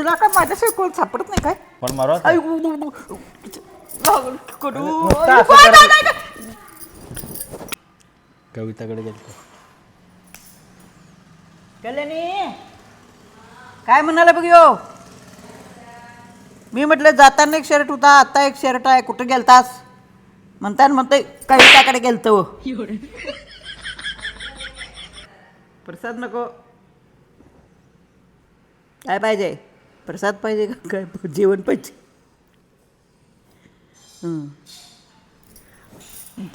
तुला काय माझ्याशिवाय कोण सापडत नाही काय? पण मारू आता. आई, उ, उ, उ, उ, लागलं कडू. नुसतं आई, असं काय, कर. काय, काय, कविताकडे गेलतो. कल्याणी काय म्हणाला बघ यो? मी म्हटलं जाताना एक शर्ट होता आता एक शर्ट आहे. कुठं गेलतास? म्हणताना म्हणतोय कविताकडे गेलतो. प्रसाद नको. काय पाहिजे? प्रसाद पाहिजे का? काय जेवण पाहिजे.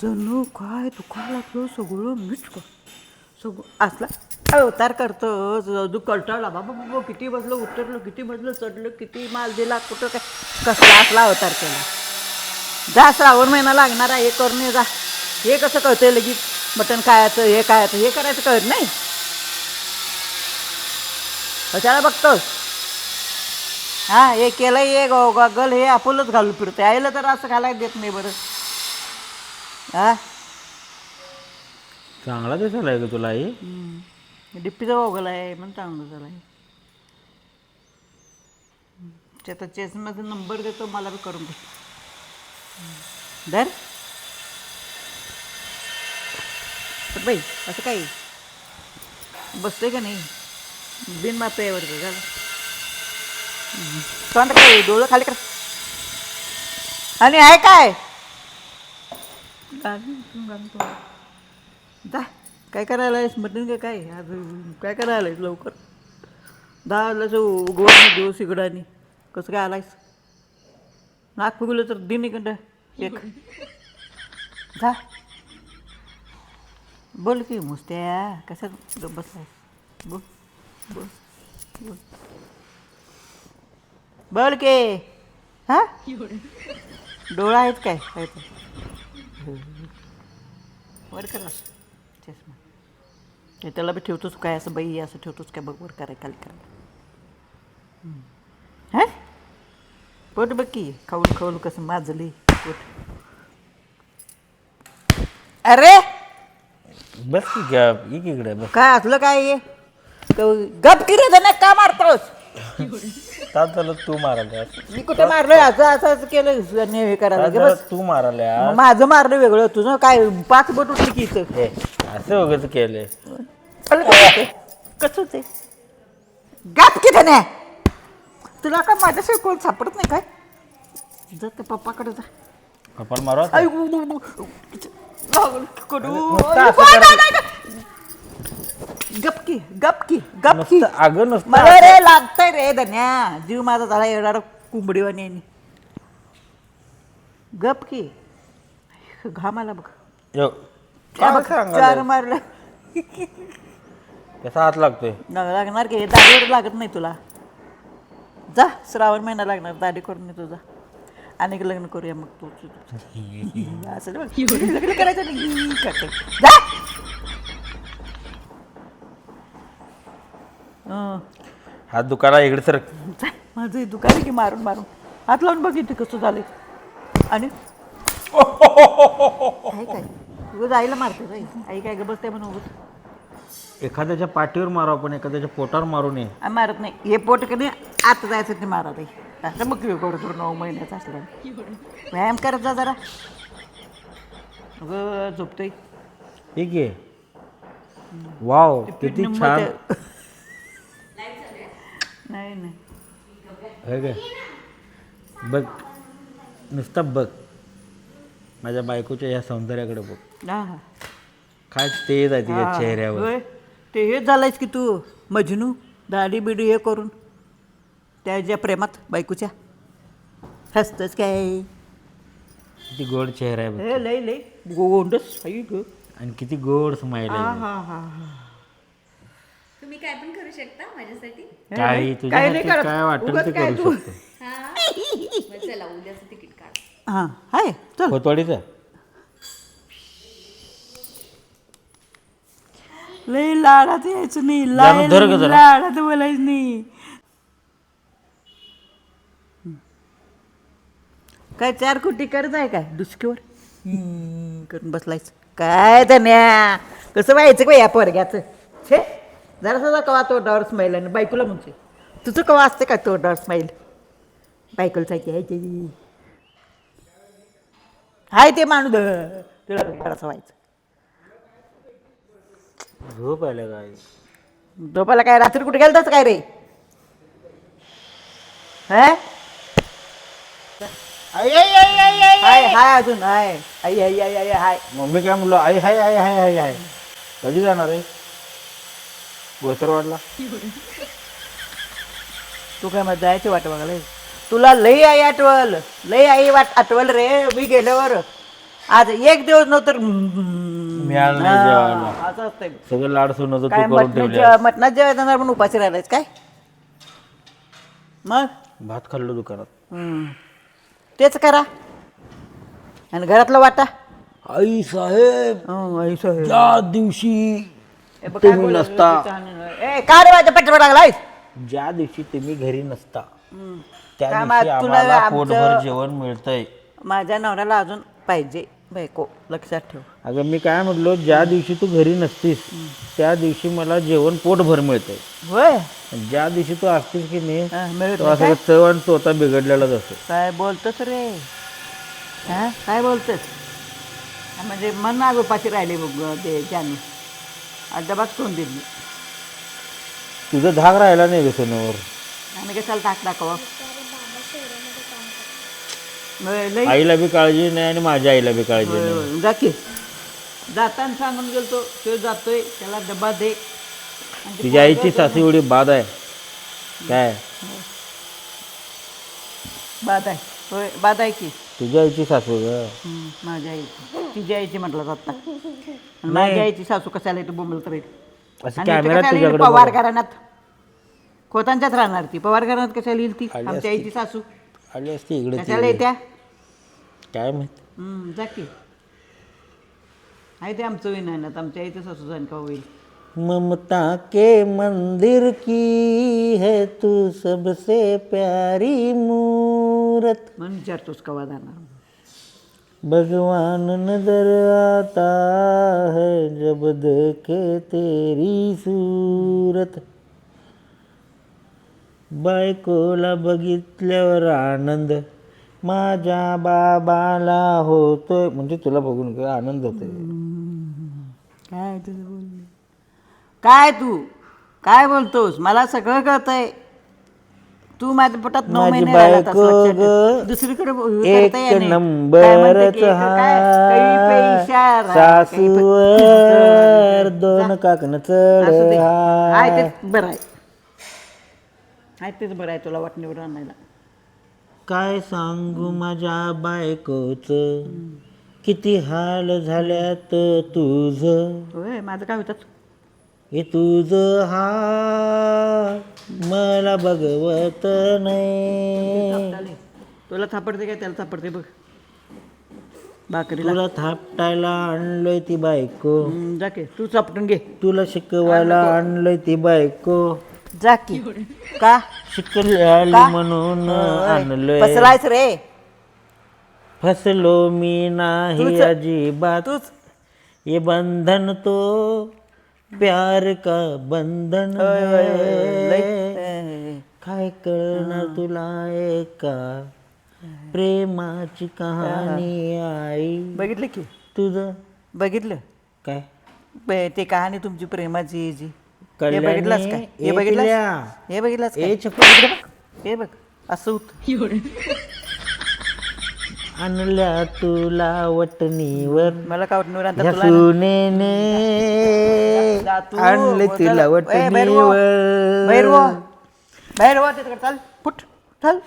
जणू काय दुखायला लागलं सगळं मीच कर. सगळं असला अवतार करतो जणू कंटाळला बाबा बाबा किती बसलं उतरलं किती बसलं चढलं किती माल दिला कुठं काय कसला असला अवतार केला. जा श्रावण महिना लागणार आहे हे करून जा. हे कसं कळतंय लगेच? मटण खायचं हे खायचं हे करायचं कळत नाही. कशाला बघतोस? हा हे केलं हे गॉगल हे आपलच घालून फिरते आईला तर असं घालायला देत नाही बरं. हा? चांगला दिसायला आहे का तुला आई. डिप्पीचा गॉगल आहे म्हणून चांगलं झालं आहे त्याचा चेसमध्ये नंबर देतो मला बी करून दे. धर. पण बाई असं काय? बसतोय का नाही? बिन मात्र यावर झालं. तोंड काय डोळं खाली कर. आणि आहे काय. जा. काय करायला आहेस? मटण का काय? आज काय करायला आहेस लवकर? दहा उगवण दिवस इकडानी कसं काय आलायस? नाक फुगलं तर दिन इकडं एक. जा. बोल की मुस्त्या. कशा बसलायस? बोल. बोल. बोल. बोल के. हा? डोळा आहेत काय? आहेत. वर कर चष्मा. त्याला बी ठेवतोस काय असं बाई असं ठेवतोस काय? बघ वर कराय खाली कराय हा? पोट बघ की. खाऊन खाऊन कसं माजली. पोट. अरे! बस की गप इक इकडे बस. काय असलं काय गप की रे धन्या का मारतोस? तू मारायला मी कुठे मारलोय असं असं असं केलं आणि हे करायला बस तू मारायला मग माझं मारलं वेगळं तुझं काय पाच बोट उठली की इथं हे असं वगैरे अरे कसं ते? कसं ते गप की धन्या तुला काय माझ्याशिवाय कोण सापडत नाही काय जा त्या पप्पाकडे जा. आई, उ, उ, उ, उ, कडू. नुसतं असं की गप की गप की. नुसतं अगं नुसतं मला रे लागतंय रे धन्या. जीव माझा झाला येणार कुंबडीवाणी आहे. गप की. घाम आला बघ. यो, त्या काय बघ, सांगायला? चार मारलं. कसा हात लागतोय. लाग- लागणार की? दाढीवर लागत नाही तुला. जा श्रावण महिना लागणार दाढी करून ये तुझा आणि लग्न करूया मग तू तू- तू. असं नाही बघ. लग्न करायचं नाही. करते. जा. हात दुखायला इकडे सर. माझं हे दुकान आहे की मारून मारून. हात लावून बघ इथे कसं झालंय. आणि? आहे काय? उगाच आईला मारते रे आई काय ग बसते म्हणून उगाच. एखाद्याच्या पाठीवर मारू आपण एखाद्याच्या पोटावर मारू नये. आम्ही मारत नाही. हे पोट कधी आत जायचं ते मारा रे असं मग गोड करून नऊ महिन्याचा असला. व्यायाम करत जा जरा. अगं झोपतोय. ठीक आहे वाव किती छान. नाही नाही है काय बघ. नुसतं बघ. माझ्या बायकोच्या या सौंदर्याकडे बघ. काय तेज आहे तिच्या हा, चेहऱ्यावर. ते हेच झालंयस की तू मजनू? दाढी बिडी हे करून. त्याच्या प्रेमात बायकोच्या. हसतच काय? किती गोड चेहरा आहे बघ हे लय लय. गोंडस आई ग. आणि किती गोड स्माईल आहे. हा हा हा. काय पण करू शकता माझ्यासाठी. काही नाही, करत. काय वाटेल उगाच ते काय करू तू- शकतो. हा. मग चला उद्याचं तिकीट काढ. हा हाय चल. लय लाडात यायचं नाही जाणून धर गं लय जरा. लाडात बोलायचं नाही काय चार कोटी करत आहे काय? डुसकीवर? हम्म, करून बसलायच. काय धन्या कसं व्हायचं का या पोरग्याचं? छे? जरा सुद्धा कवा तोंडावर स्माईल आणि बायकोला म्हणते तुझं कवा असते का तोंडावर स्माईल बायकोला आहे हाय ते. माणूस. तुला असं व्हायचं. झोप आल्या काय झोपायला काय रात्री कुठे गेलताच काय रे? हा? आई आई आई आई आई. हाय हाय अजून हाय. आई आई आई आई हाय. मम्मी काय म्हणलो आई हाय हाय हाय हाय हाय. कधी जाणार आहे? गोसरवाडला? तू काय मग जायची वाट बघायला तुला लई आई आठवल. लई आई वाट आठवल रे मी गेल्यावर. आज एक दिवस नव्हतं मिळालं नाही जेवायला. असं असतंय. सगळं लाड सोनं तू काय करून मटणात ठेवले जाणार पण उपाशी राहिलायच काय? मग? भात खाल्लो दुकानात. हम्म. तेच करा. आणि घरातलं वाटा. आई साहेब हं, आई साहेब. ज्या दिवशी बघ काय तुम्ही बोलायला नसता. ए काय रे माझ्या पेट्रोल लागलाय ज्या दिवशी तुम्ही घरी नसता त्या काय दिवशी मा- तुला आम्हाला आमचं- पोटभर जेवण मिळतंय. माझ्या नवऱ्याला अजून पाहिजे बायको लक्षात ठेव. अगं मी काय म्हटलो ज्या दिवशी तू घरी नसतीस त्या दिवशी मला जेवण पोटभर मिळतंय. होय? आणि ज्या दिवशी तू असतीस की नाही हं, मिळत तो नाही असं काय? चव आणि बिघडलेलाच असतो. काय बोलतोस रे? हा काय बोलतोस? म्हणजे मन आज उपाशी राहिले बघ ते जानू. डबाच कोण दिली तुझं धाक राहिला नाही सोन्यावर आणि कशाला टाक दाखवा होय, लई आईला बी काळजी नाही आणि माझ्या आईला बी काळजी होय, नाही होय. जा की जाताना सांगून गेलतो तो जातोय त्याला डबा दे आणि ते तुझ्या आईची सासू एवढी बाद आहे काय बाद आहे होय बाद आहे की तुझ्या आईची सासू ग. माझ्या आईची. तिच्या आईची म्हटलं जात आणि माझ्या आईची सासू कशाला येतो बोंबल तर असं आणि कॅमेरा इथं कशाला येईल? तुझ्याकडे पवार बघा. घराण्यात. खोतांच्याच राहणार ती. पवार घराण्यात कशाला येईल ती? आली आमच्या असती. आईची सासू. आली असती इकडे कशाला तिकडे. येत्या? काय माहीत? हं, जा की. आहे ते आमचं विनायनात आमच्या आईचं सासू जाण का होईल? ममता के मंदिर की है तू सबसे प्यारी मूरत। म्हणून विचारतोस कवा जाणार भगवान नजर आता है जब देखे तेरी सूरत। बायकोला बघितल्यावर आनंद माझ्या बाबाला होतोय. म्हणजे तुला बघून काय आनंद होतोय. काय तुझं बोलणे? काय तू? काय बोलतोस मला सगळं कळतंय. तू माझ्या पोटात नऊ माझी महिने असं बायको लक्षात ठेव. ग, दुसरीकडे हे एक करता येईना. काय म्हणते नंबरच की, काय? काही सासूवर दोन काकण असू दे. आहे चढ तेच बरं आहे. आहे तेच बरं आहे तुला वाटणीवर आणायला. काय सांगू माझ्या बायकोच? किती हाल झाल्यात तुझ? होय माझं काय होतात हे तुझ हा मला बघवत नाही. तुला थापडते काय? त्याला थापडते बघ. तुला थापटायला आणलोय ती बायको. हं, जा की. तू चापटून घे. तुला शिकवायला आणलोय ती बायको. जा की. का? शिकली का? म्हणून. आणलोय. फसलायस रे. फसलो मी नाही अजिबात. तूच ये बंधन तो प्यार का बंधन है. काय कळणार तुला एका प्रेमाची कहाणी आई। बघितलं की? तुझं? बघितलं? काय? ब- ते कहाणी तुमची प्रेमाची याची हे बघितलंस का हे बघितलंस? पिल्या. हे बघितलंस का? ए छकुली. इकडे बघ. हे बघ असं होत. आणल्या तुला वटणीवर. मला काय वाटणार आता सुनेने जा तू, आणले हो, तुला. ए. वटणीवर. तिकडे चाल. फुट चाल.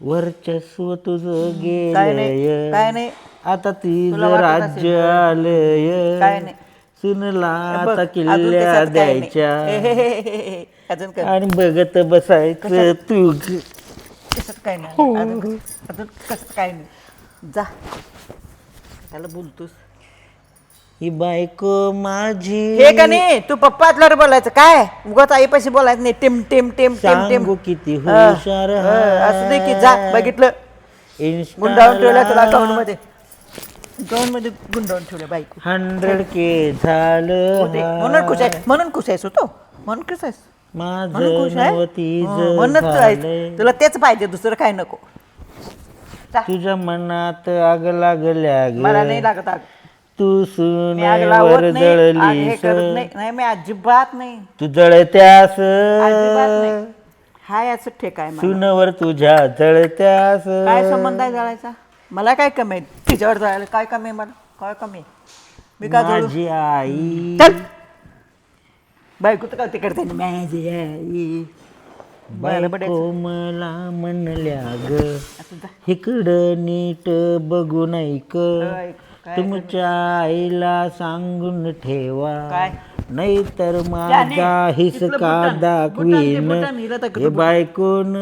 वर्चस्व तुझं काय नाही गेलय काय नाही. आता तुला वाटत राज्य. आलंय. नाही. सुनला बघ, आता अजून किल्ल्या त्याच्यात काय नाही. द्यायच्या. हे, हे, हे, हे, हे. अजून काय? आणि बघत बसायचं तू. काय नाही? अजून अजून कशात काय नाही? जा. त्याला बोलतोस. ही बायको माझी. हे का नाही? तू पप्पा बोलायचं. काय? उगाच आईपाशी बोलायचं नाही. टिम टिम टिम टिम टिम. सांगू किती हं, हुशार हं, असू दे की जा. बघितलं. गुंडाळून ठेवलं तुला गाऊन मध्ये. गाऊन मध्ये गुंडाळून ठेवलं बायको. हंड्रेड के झालं होते. म्हणून खुश आहे. म्हणून खुश आहेस तू. म्हणून खुश आहेस. म्हणून खुश आहे. हं, म्हणूनच. तुला- तुला तेच पाहिजे. दुसरं काय नको. तुझ्या मनात आग लागल्या मला ग नाही लागत आग. तू मी आग लावत सुनेवर नाही आग हे जळलीस. करत नाही नाही मी अजिबात नाही. तू जळत्यास. अजिबात नाही. हाय असं ठेक आहे मला. सुनवर तुझ्या जळत्यास. काय संबंध आहे जळायचा? मला काय कमी आहे? तिच्यावर जळायला काय कमी आहे मला? काय कमी आहे? मी जळू? माझी आई. चल. बायको तर काय तिकडे माझी आई. बायको मला म्हणल्या ग. इकडं नीट बघून ऐक तुमच्या आईला सांगून ठेवा? नाही तर माझा हिसका दाखवीन हे बायकोन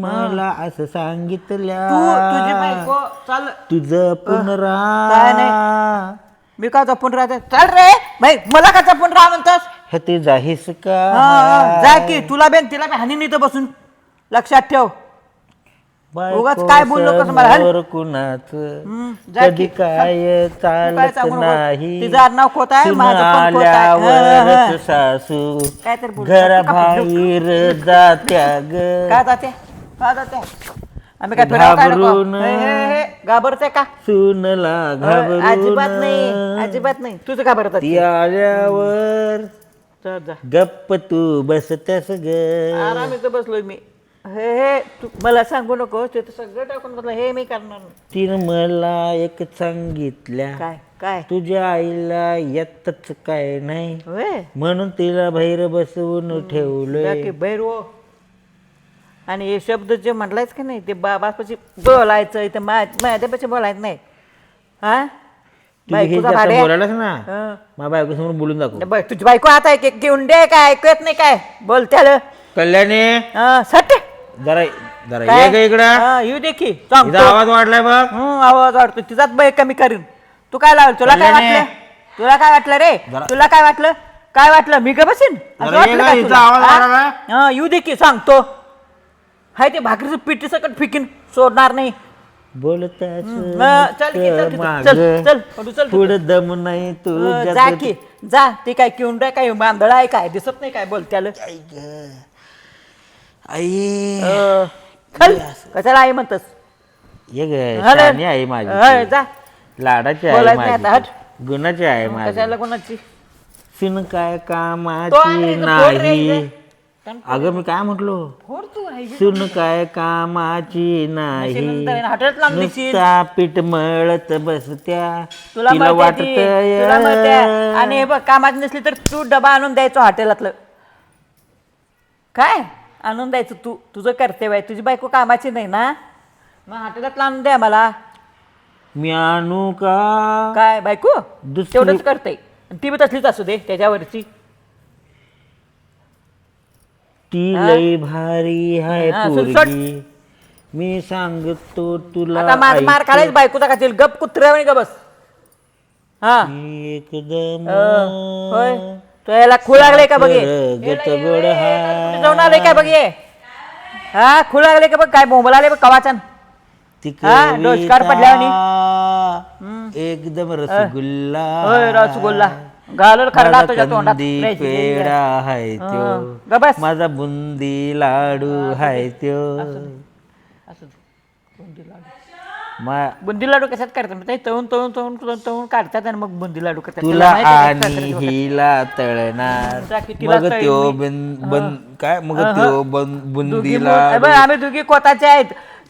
मला असं सांगितल्या. तुझी पुनरा मी का जपून राहते चल रे. भाई मला का जपून राहा म्हणतोस? हे तिचा हिसका हा, हा, जा की तुला बेन तिला बी हानी नाही तर बसून. लक्षात ठेव. उगाच काय बोललो कसं मला, हल. कुणाच? कधी की. काय तू काय चालत सांगू नको. नाही. तिचं आडनाव खोत आहे, सुन माझं पण खोत आहे. हा, हा, आल्यावरच सासू काय तर बोलतो. घराबाहेर जात्या ग. काय जाते? काय जाते? आम्ही काय फिरावं काय नको? घाबरून. हे, हे, हे, घाबरते का? सुनला अजिबात घाबरून. नाही अजिबात नाही. तुझं घाबरत ती आल्यावर जा. गप्प तू बसत्यास ग. आराम इथं बसलोय मी. हे हे तू मला सांगू नको ते तर सगळं टाकून बसलं हे मी करणार नाही. तिनं मला एक सांगितल्या काय काय? तुझ्या आईला येतच काय नाही. होय? म्हणून तिला बाहेर बसवून ठेवलंय. बाकी भैरव आणि हे शब्द जे म्हटलायच की नाही ते बाबापाशी बोलायचं इथं मा माझ्यापाशी बोलायचं नाही. हा हे? बायकोचा ना. माझ्या बोलून दाखव. तुझी बायको आता एक एक घेऊन दे काय ऐकू येत नाही काय? बोलत्याल कल्याणी. सट. जरा जरा? ये ग इकडं. हा, येऊ दे की. सांगतो तिचा आवाज वाढलाय बघ. हं, आवाज वाढतो. तिचाच बाई कमी करीन. तू काय लावल? तुला काय कल्याणी. वाटलं? तुला काय वाटलं रे? जरा- तुला काय वाटलं? काय वाटलं? मी ग बसीन? असं जरा वाटलं ये का ग, तुला? हिचा आवाज हा? हा, येऊ दे की सांगतो. हाय ते भाकरीचं पिठी सकट फिकीन सोडणार नाही. बोलतास हं, चल की, चल की. चल चल चल. पुढं दम नाही तू जा की जा. ते काय किंड काय मांदळ आहे काय दिसत नाही काय बोलत्याल. आई. खल कशाला आई म्हणतस? ये ग हं, शानी आहे माझी हं. जा. लाडाची आहे बोलायचं नाही आता, माझी गुणाची आहे माझी. कशाला कोणाची सुन काय तो कामाची आहे रे नाही. इथं. अगं मी काय म्हटलो? फोड तू आहे सुन काय कामाची नाही. नंतर हॉटेलात लावून देशील. नुसता पीठ मळत बसत्या. तुला तिला म्हणते ती, तुला म्हणते. वाटत आणि हे बघ कामाची नसली तर तू डबा आणून द्यायचो हॉटेलातलं. काय? आणून द्यायचं तू. तुझं कर्तव्य आहे. तुझी बायको कामाची नाही ना? मग हॉटेलात आणून द्या मला. मी आणू का? काय बायको? दुसरी- तेवढंच करते. ती बी तसलीच असू दे त्याच्यावरची. ती लई भारी आहे हा, सुट, पोरगी. मी सांगतो तुला आता मार मार ऐक. खालायच बायकोचा खातील गप कुत्र्या आणि गबस हा. एकदम अं, होय. तो याला खूळ लागले का बघे? गत गोड जाऊन आले काय बघे? हा खूळ लागले का बघ? काय बोंबल आले बघ कवाचन ती हा, डोसकार पडल्यावानी. कविता एकदम रसगुल्ला. होय रसगुल्ला. घालून खरडा तुझ्या तोंडात बुंदी फ्रेश पेडा हाय हा, त्यो. ग बस. माझा बुंदी लाडू हाय त्यो. असं बुंदी लाडू. मा- बुंदी लाडू कशात करतात ते तळून तळून तळून तळून तळून काढतात आणि मग बुंदी लाडू करतात. तुला त्याला माहिती आहे का आणि हिला तळणार. तिला मग त्यो. बन बन काय? मग त्यो बन दोघी बुंदी लाडू. आम्ही दोघी कोताचे आहेत.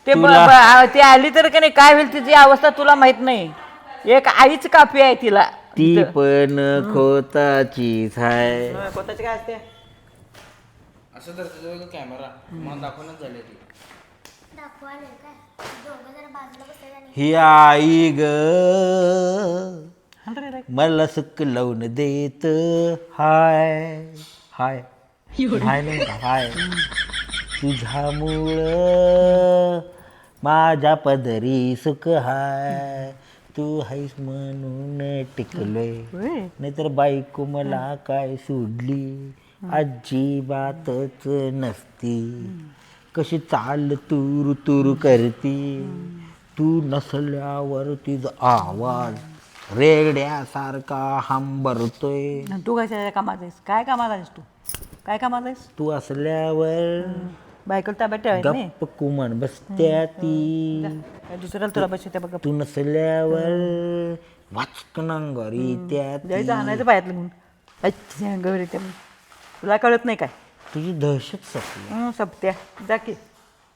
ते ब- तुला- ब- आ- ती आली तर का नाही? काय होईल तिची अवस्था तुला माहीत नाही. एक आईच कापी आहे तिला. ती पण खोताचीच हाय. कोताची काय असते? ही आई ग. मला सुख लावून देत. हाय. हाय. हाय नाही का? हाय. तुझ्यामुळं माझ्या पदरी सुख हाय. तू हायस म्हणून टिकलोय. नाहीतर बायको मला काय सोडली? अजिबातच नसती. कशी चाल तूर तूर करती? तू नसल्यावर तिचा आवाज रेड्यासारखा हंबरतोय. तू कशाच्या कामात आहेस? काय कामात आहेस तू? काय कामाला आहेस? तू असल्यावर बायकोला ताब्यात ठेवायचं नाही. गप्प कुमन बसत्या ती. काय दुसऱ्याला तुला बसते बघ तू नसल्यावर वाचकन अंगारी त्या जायचं आणायचं पायातलं म्हणून अच्छा म्हणून. तुला कळत नाही काय? तुझी दहशत सपली. हं, सपत्या. जा की.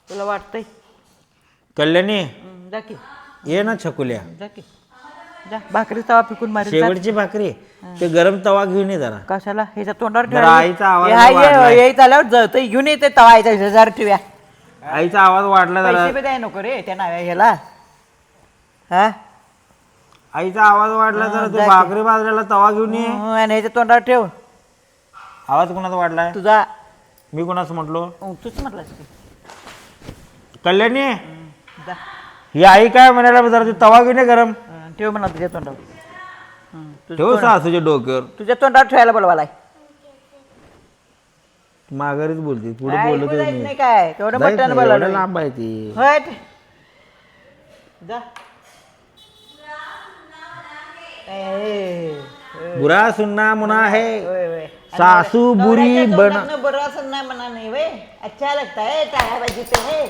तुला वाटतंय. कल्याणी. हं, जा की. ये ना छकुल्या. जा की. जा भाकरी तवा पिकून मारी शेवटची भाकरी ते गरम तवा घेऊन ये जरा. कशाला? ह्याच्या तोंडावर जरा? आईचा आवाज वाढलाय. आल्यावर जळतं घेऊन येते तवा यायचा हजार ठेव्या. आईचा आवाज वाढला जरा. पैसे बी द्याय नको रे त्या नाव्या ह्याला. हा? आईचा आवाज वाढला जरा तू. भाकरी बाजल्याला तवा घेऊन ये. हं, आणि ह्याच्या तोंडावर ठेव. आवाज कोणाचा वाढलाय? तुझा. मी कोणाचं म्हटलो? हं, तूच म्हटलास की. कल्याणी? हं, जा. ही आई काय म्हणायला जरा तू तवा घेऊन ये गरम. ठेव म्हणा तुझ्या तोंडावर. हं, ठेव तोंड- सासूच्या डोक्यावर. तुझ्या तोंडावर ठेवायला बोलवालाय. माघारीच बोलते पुढे काय बोलत ऐकू जायचं नाही काय तेवढं बोलावलं लांब आहे ती. हट. जा. ए, बुरा सुनना मुना है. ओय, ओय. सासू बुरी नवऱ्याच्या बन तोंडातनं बरं असं नाही म्हणा नाही वे अच्छा लगता है टाळ्या बाजीते है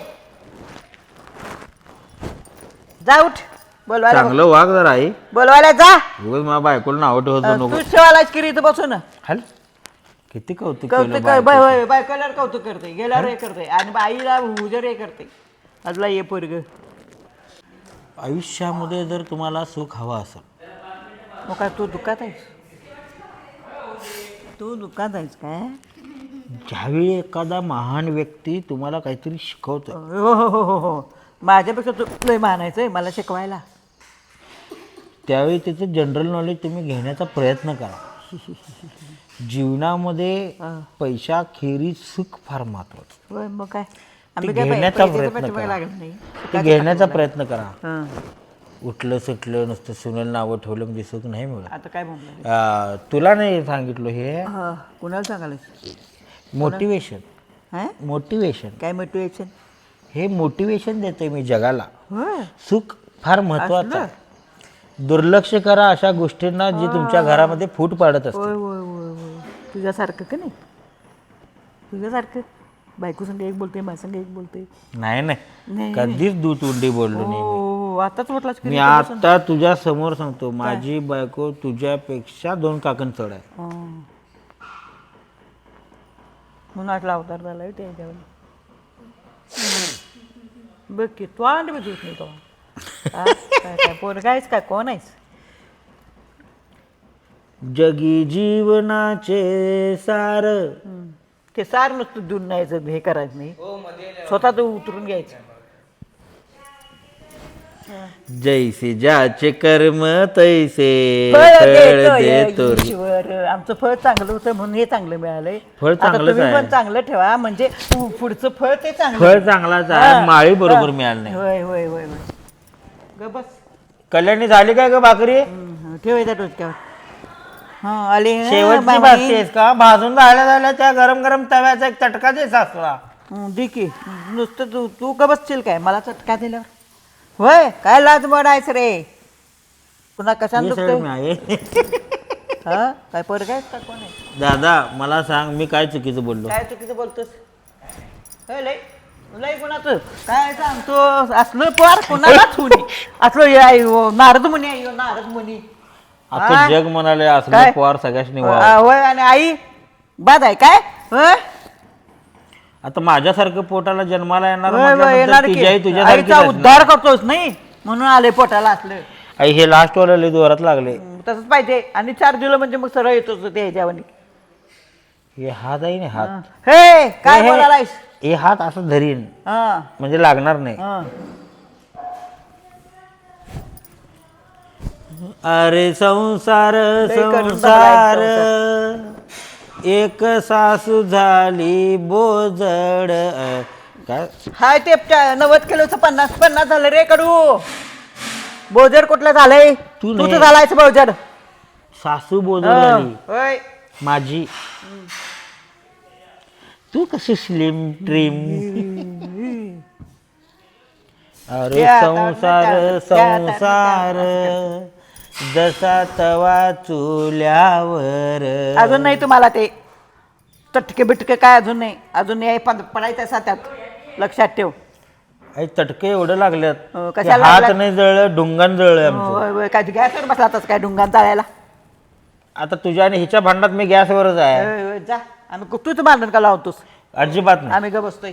जा उठ. बोलवायला चांगलं वाघ जरा आई. बोलवायला जा. उगाच मला बायकोला नाव ठेवत नको. तू शेवालाच किरी इथं बसून. हल. किती कौतुक कौतुक कर. बायकोचं. बाय बायकोला कौतुक करते. गेल्यावर हे करते. आणि आईला हुजर हे करते. आजला ये पोरग. आयुष्यामध्ये जर तुम्हाला सुख हवं असेल. मग काय तू दुःखात आहेस? तू दुःखात आहेस काय? ज्यावेळी एखादा महान व्यक्ती तुम्हाला काहीतरी शिकवतो हो हो हो हो हो. माझ्यापेक्षा तू लय मानायचंय मला शिकवायला. त्यावेळी त्याचं जनरल नॉलेज तुम्ही घेण्याचा प्रयत्न करा. जीवनामध्ये पैशाखेरीज सुख फार महत्वाचं. होय मग काय? ते आम्ही काय घेण्याचा प्रयत्न करा. लागलो नाही. ते घेण्याचा प्रयत्न करा. हं. उठलं सुटलं नुसतं सुनेल नावं ठेवलं म्हणजे सुख नाही मिळत. आता काय म्हणलं तुला नाही सांगितलं हे? हा कुणाला सांगायला? मोटिवेशन हा? मोटिवेशन काय मोटिवेशन हे मोटिवेशन देते मी जगाला. होय. सुख फार महत्वाचं आहे. दुर्लक्ष करा अशा गोष्टींना जी तुमच्या घरामध्ये फूट पाडत असते होय होय होय होय. तुझ्यासारखं का नाही? तुझ्यासारखं? बायको संग एक बोलते माझ्या संग एक बोलते नाही नाही. नाही कधीच दूध उंडी बोललो नाही हो आताच म्हटलास की मी आता तुझ्या समोर सांगतो माझी बायको तुझ्यापेक्षा दोन काकण चढ आहे. हं. म्हणून आटला अवतार झालाय त्याच्यावर. बघ की तू आणि बी दूध नाही तो हा? पोरगा आहेस काय कोण आहेस जगी जीवनाचे सार. हं. ते सार नुसतं दूध न्यायचं हे करायचं नाही. स्वतः तू उतरून घ्यायचं. जैसे ज्याचे कर्म तैसे फळ देतो ईश्वर. आमचं फळ चांगलं होतं म्हणून हे चांगलं मिळालंय. फळ आता चांगलंच तुम्ही पण. चांगलं ठेवा म्हणजे पु- पुढचं फळ ते चांगलं फळ चांगलाच आहे. माळी बरोबर मिळालं नाही. होय होय होय होय. ग बस. कल्याणी झाली काय ग भाकरी? हं, ठेवायचा डोक्यावर हा आले हं, शेवटची बाबांनी. भाजतेस का? भाजून झाल्या झाल्या त्या गरम गरम तव्याचा एक चटका दे सासरा. हं, दे की. नुसतं तू तू का बसशील काय? मला चटका दिल्यावर होय काय लाज मोडायचं रे? पुन्हा कशाने ये सगळं दुखतंय मी आहे. हा काय पोरगा आहेस का कोण आहे? दादा मला सांग मी काय चुकीचं बोललो? काय चुकीचं बोलतोस? होय लय. लय कोणाचं काय सांगतो असलं पोर कोणालाच होणी असलं हे आहे हो, नारद मुनी आहे हो, नारद मुनी. अख्खं जग म्हणाले असलं काय? व्हावं. होय आणि आई बाद आहे काय? आता माझ्यासारखं पोटाला जन्माला येणार होय, होय, येणार की. आईचा. उद्धार करतोस नाही? म्हणून आले पोटाला असलं. आई हे लास्ट वाला जोरात लागले. तसंच पाहिजे. आणि चार दिलं म्हणजे मग सरळ येतोच ते ह्याच्यावर हे हात आहे ना हात. हे. काय हे- बोलायलायस? हे हात असं धरीन. हा. म्हणजे लागणार नाही. हा. अरे संसार संसार. एक सासू झाली बोजड. अ, काय? हाय ते प- नव्वद किलोचं पन्नास पन्नास झालं रे कडू. बोजड कुठलं झालंय? तू तू नाही. तर झालायच बोजड. सासू बोजड झाली. होय. माझी. तू कशी स्लिम ट्रिम अरे संसार संसार जसा तवा चुल्यावर. अजून नाही तुम्हाला ते. चटके बिटके काय अजून नाही. अजून हे पड- पडायचं असा त्यात लक्षात ठेव. आई चटके एवढे लागल्यात. हो, की कशाला हात लागल्यात? नाही जळलं डुंगान जळलं आमचं. होय, होय, काय गॅसवर बसला होतास काय डुंगात जाळायला? आता तुझ्या आणि हिच्या भांडणात मी गॅसवरच आहे. होय, होय, जा. आम्ही कुठूच भांडण का लावतोस? अजिबात नाही. आम्ही ग बसतोय.